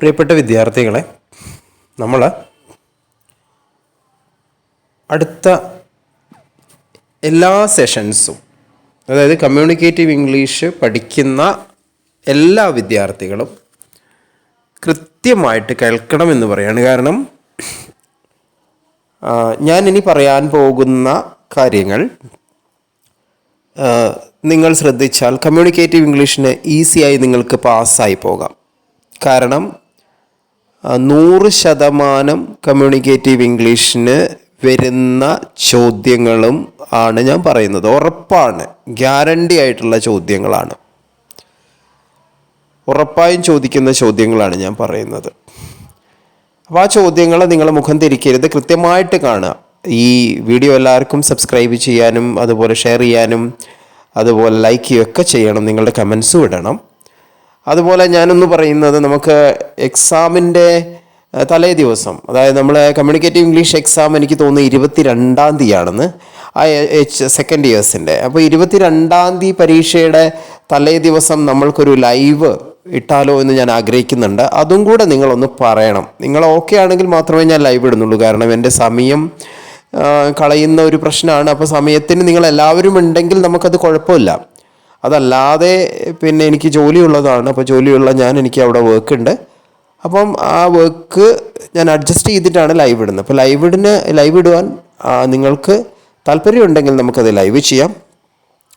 പ്രിയപ്പെട്ട വിദ്യാർത്ഥികളെ നമ്മൾ അടുത്ത എല്ലാ സെഷൻസും അതായത് കമ്മ്യൂണിക്കേറ്റീവ് ഇംഗ്ലീഷ് പഠിക്കുന്ന എല്ലാ വിദ്യാർത്ഥികളും കൃത്യമായിട്ട് കേൾക്കണമെന്ന് പറയാണ്. കാരണം ഞാൻ ഇനി പറയാൻ പോകുന്ന കാര്യങ്ങൾ നിങ്ങൾ ശ്രദ്ധിച്ചാൽ കമ്മ്യൂണിക്കേറ്റീവ് ഇംഗ്ലീഷിന് ഈസിയായി നിങ്ങൾക്ക് പാസ്സായി പോകാം. കാരണം നൂറ് ശതമാനം കമ്മ്യൂണിക്കേറ്റീവ് ഇംഗ്ലീഷിന് വരുന്ന ചോദ്യങ്ങളും ആണ് ഞാൻ പറയുന്നത്. ഉറപ്പാണ്. ഗ്യാരണ്ടി ആയിട്ടുള്ള ചോദ്യങ്ങളാണ്. ഉറപ്പായും ചോദിക്കുന്ന ചോദ്യങ്ങളാണ് ഞാൻ പറയുന്നത്. അപ്പോൾ ആ ചോദ്യങ്ങൾ നിങ്ങൾ മുഖം തിരിക്കരുത്. കൃത്യമായിട്ട് കാണുക. ഈ വീഡിയോ എല്ലാവർക്കും സബ്സ്ക്രൈബ് ചെയ്യാനും അതുപോലെ ഷെയർ ചെയ്യാനും അതുപോലെ ലൈക്ക് ചെയ്യുകയൊക്കെ ചെയ്യണം. നിങ്ങളുടെ കമൻസും ഇടണം. അതുപോലെ ഞാനൊന്ന് പറയുന്നത് നമുക്ക് എക്സാമിന്റെ തലേ ദിവസം അതായത് നമ്മൾ കമ്മ്യൂണിക്കേറ്റീവ് ഇംഗ്ലീഷ് എക്സാം എനിക്ക് തോന്നുന്നു ഇരുപത്തി രണ്ടാം ആ എച്ച് സെക്കൻഡ് ഇയേഴ്സിന്റെ അപ്പോൾ ഇരുപത്തി രണ്ടാം തീയതി പരീക്ഷയുടെ തലേ ദിവസം നമ്മൾക്കൊരു ലൈവ് ഇട്ടാലോ എന്ന് ഞാൻ ആഗ്രഹിക്കുന്നുണ്ട്. അതും കൂടെ നിങ്ങളൊന്ന് പറയണം. നിങ്ങൾ ഓക്കെ ആണെങ്കിൽ മാത്രമേ ഞാൻ ലൈവ് ഇടുന്നുള്ളൂ. കാരണം എന്റെ സമയം കളയുന്ന ഒരു പ്രശ്നമാണ്. അപ്പോൾ സമയത്തിന് നിങ്ങൾ എല്ലാവരും ഉണ്ടെങ്കിൽ നമുക്കത് കുഴപ്പമില്ല. അതല്ലാതെ പിന്നെ എനിക്ക് ജോലിയുള്ളതാണ് അപ്പോൾ ജോലിയുള്ള ഞാൻ എനിക്ക് അവിടെ വർക്ക് ഉണ്ട്. അപ്പം ആ വർക്ക് ഞാൻ അഡ്ജസ്റ്റ് ചെയ്തിട്ടാണ് ലൈവ് ഇടുന്നത്. അപ്പോൾ ലൈവ് ഇടുന്ന ലൈവ് ഇടുവാൻ നിങ്ങൾക്ക് താല്പര്യമുണ്ടെങ്കിൽ നമുക്കത് ലൈവ് ചെയ്യാം.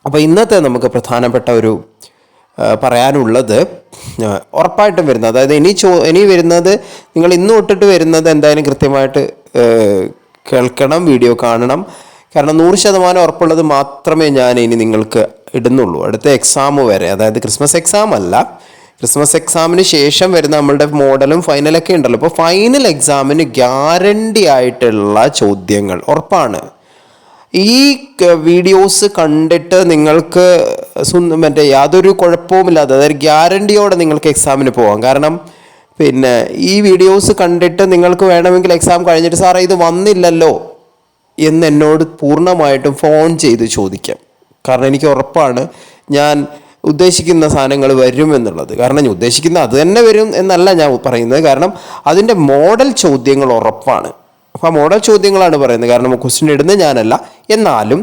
അപ്പോൾ ഇന്നത്തെ നമുക്ക് പ്രധാനപ്പെട്ട ഒരു പറയാനുള്ളത് ഉറപ്പായിട്ടും വരുന്നത് അതായത് ഇനി ചോ ഇനി വരുന്നത് നിങ്ങൾ ഇന്ന് തൊട്ടിട്ട് വരുന്നത് എന്തായാലും കൃത്യമായിട്ട് കേൾക്കണം വീഡിയോ കാണണം. കാരണം നൂറ് ശതമാനം ഉറപ്പുള്ളത് മാത്രമേ ഞാൻ ഇനി നിങ്ങൾക്ക് ഇടുന്നുള്ളൂ. അടുത്ത എക്സാം വരെ അതായത് ക്രിസ്മസ് എക്സാം അല്ല. ക്രിസ്മസ് എക്സാമിന് ശേഷം വരുന്ന നമ്മളുടെ മോഡലും ഫൈനലൊക്കെ ഉണ്ടല്ലോ. അപ്പോൾ ഫൈനൽ എക്സാമിന് ഗ്യാരണ്ടി ആയിട്ടുള്ള ചോദ്യങ്ങൾ ഉറപ്പാണ്. ഈ വീഡിയോസ് കണ്ടിട്ട് നിങ്ങൾക്ക് മറ്റേ യാതൊരു കുഴപ്പവുമില്ലാതെ അതായത് ഗ്യാരണ്ടിയോടെ നിങ്ങൾക്ക് എക്സാമിന് പോകാം കാരണം പിന്നെ ഈ വീഡിയോസ് കണ്ടിട്ട് നിങ്ങൾക്ക് വേണമെങ്കിൽ എക്സാം കഴിഞ്ഞിട്ട് സാറേ ഇത് വന്നില്ലല്ലോ എന്ന് എന്നോട് പൂർണമായിട്ടും ഫോൺ ചെയ്ത് ചോദിക്കാം. കാരണം എനിക്ക് ഉറപ്പാണ് ഞാൻ ഉദ്ദേശിക്കുന്ന സാധനങ്ങൾ വരും എന്നുള്ളത്. കാരണം ഞാൻ ഉദ്ദേശിക്കുന്ന അത് തന്നെ വരും എന്നല്ല ഞാൻ പറയുന്നത്. കാരണം അതിന്റെ മോഡൽ ചോദ്യങ്ങൾ ഉറപ്പാണ്. അപ്പോൾ ആ മോഡൽ ചോദ്യങ്ങളാണ് പറയുന്നത്. കാരണം ക്വസ്റ്റ്യൻ ഇടുന്നത് ഞാനല്ല. എന്നാലും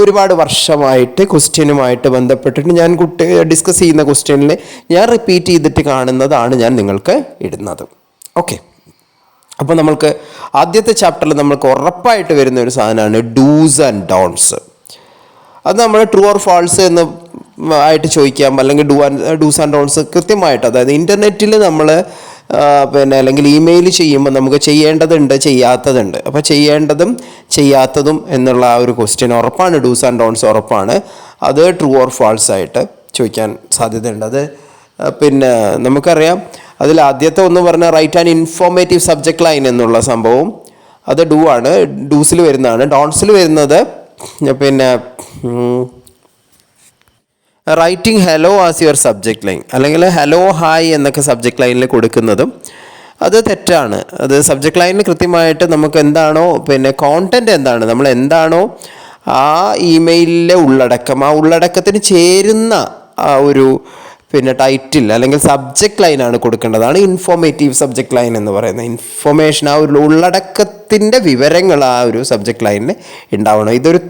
ഒരുപാട് വർഷമായിട്ട് ക്വസ്റ്റ്യനുമായിട്ട് ബന്ധപ്പെട്ടിട്ട് ഞാൻ കുട്ടി ഡിസ്കസ് ചെയ്യുന്ന ക്വസ്റ്റ്യനിൽ ഞാൻ റിപ്പീറ്റ് ചെയ്തിട്ട് കാണുന്നതാണ് ഞാൻ നിങ്ങൾക്ക് ഇടുന്നത്. ഓക്കെ അപ്പോൾ നമ്മൾക്ക് ആദ്യത്തെ ചാപ്റ്ററിൽ നമ്മൾക്ക് ഉറപ്പായിട്ട് വരുന്ന ഒരു സാധനമാണ് ഡൂസ് ആൻഡ് ഡോൺസ് അത് നമ്മൾ ട്രൂ ഓർ ഫാൾസ് എന്ന് ആയിട്ട് ചോദിക്കാം. അല്ലെങ്കിൽ do and does and don'ts കൃത്യമായിട്ട്. അതായത് ഇന്റർനെറ്റിൽ നമ്മൾ പിന്നെ അല്ലെങ്കിൽ ഇമെയിൽ ചെയ്യുമ്പോൾ നമുക്ക് ചെയ്യേണ്ടതുണ്ട് ചെയ്യാത്തതുണ്ട്. അപ്പോൾ ചെയ്യേണ്ടതും ചെയ്യാത്തതും എന്നുള്ള ആ ഒരു ക്വസ്റ്റ്യൻ ഉറപ്പാണ്. ഡൂസ് ആൻഡ് ഡോൺസ് ഉറപ്പാണ്. അത് ട്രൂ ഓർ ഫാൾസ് ആയിട്ട് ചോദിക്കാൻ സാധ്യതയുണ്ട്. അത് പിന്നെ നമുക്കറിയാം. അതിൽ ആദ്യത്തെ ഒന്ന് പറഞ്ഞ right and informative subject line എന്നുള്ള സംഭവം. അത് ഡൂ ആണ്. ഡൂസിൽ വരുന്നതാണ്. ഡോൺസിൽ വരുന്നത് പിന്നെ writing hello as your subject line അല്ലെങ്കിൽ ഹലോ ഹായ് എന്നൊക്കെ സബ്ജക്റ്റ് ലൈനിൽ കൊടുക്കുന്നതും അത് തെറ്റാണ്. അത് സബ്ജക്റ്റ് ലൈനിൽ കൃത്യമായിട്ട് നമുക്ക് എന്താണോ പിന്നെ കോണ്ടന്റ് എന്താണ് നമ്മൾ എന്താണോ ആ ഇമെയിലിലെ ഉള്ളടക്കം ആ ഉള്ളടക്കത്തിന് ചേരുന്ന ആ ഒരു പിന്നെ ടൈറ്റിൽ അല്ലെങ്കിൽ സബ്ജക്റ്റ് ലൈനാണ് കൊടുക്കേണ്ടതാണ് ഇൻഫോർമേറ്റീവ് സബ്ജക്റ്റ് ലൈൻ എന്ന് പറയുന്നത്. ഇൻഫോർമേഷൻ ആ ഒരു ഉള്ളടക്കത്തിന്റെ വിവരങ്ങൾ ആ ഒരു സബ്ജക്റ്റ് ലൈനിൽ ഉണ്ടാവണം. ഇതൊരു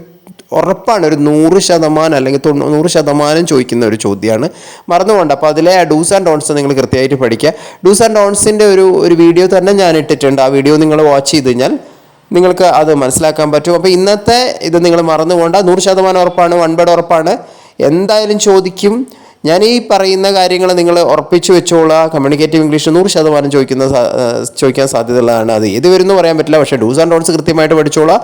ഉറപ്പാണ് ഒരു നൂറ് ശതമാനം അല്ലെങ്കിൽ തൊണ്ണൂ നൂറ് ശതമാനം ചോദിക്കുന്ന ഒരു ചോദ്യമാണ്. മറന്നുകൊണ്ട് അപ്പോൾ അതിലെ ഡൂസ് ആൻഡ് ഡോൺസ് നിങ്ങൾ കൃത്യമായിട്ട് പഠിക്കുക. ഡൂസ് ആൻഡ് ഡോൺസിന്റെ ഒരു ഒരു വീഡിയോ തന്നെ ഞാൻ ഇട്ടിട്ടുണ്ട്. ആ വീഡിയോ നിങ്ങൾ വാച്ച് ചെയ്ത് കഴിഞ്ഞാൽ നിങ്ങൾക്ക് അത് മനസ്സിലാക്കാൻ പറ്റും. അപ്പോൾ ഇന്നത്തെ ഇത് നിങ്ങൾ മറന്നുകൊണ്ട് നൂറ് ശതമാനം ഉറപ്പാണ് വൺ ബേഡ് ഉറപ്പാണ്. എന്തായാലും ചോദിക്കും. ഞാൻ ഈ പറയുന്ന കാര്യങ്ങൾ നിങ്ങൾ ഉറപ്പിച്ചു വെച്ചോളാം. കമ്മ്യൂണിക്കേറ്റീവ് ഇംഗ്ലീഷ് നൂറ് ശതമാനം ചോദിക്കുന്ന ചോദിക്കാൻ സാധ്യതയുള്ളതാണ് അത്. ഏത് വരുന്നു പറയാൻ പറ്റില്ല. പക്ഷേ ഡൂസ് ആൻഡ് ഡോൺസ് കൃത്യമായിട്ട് പഠിച്ചോളാം.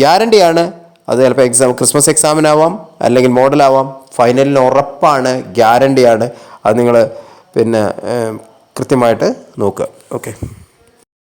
ഗ്യാരണ്ടിയാണ് അത് ചിലപ്പോൾ എക്സാം ക്രിസ്മസ് എക്സാമിനാവാം അല്ലെങ്കിൽ മോഡലാവാം ഫൈനലിന് ഉറപ്പാണ് ഗ്യാരണ്ടിയാണ് അത് നിങ്ങൾ പിന്നെ കൃത്യമായിട്ട് നോക്കുക. ഓക്കെ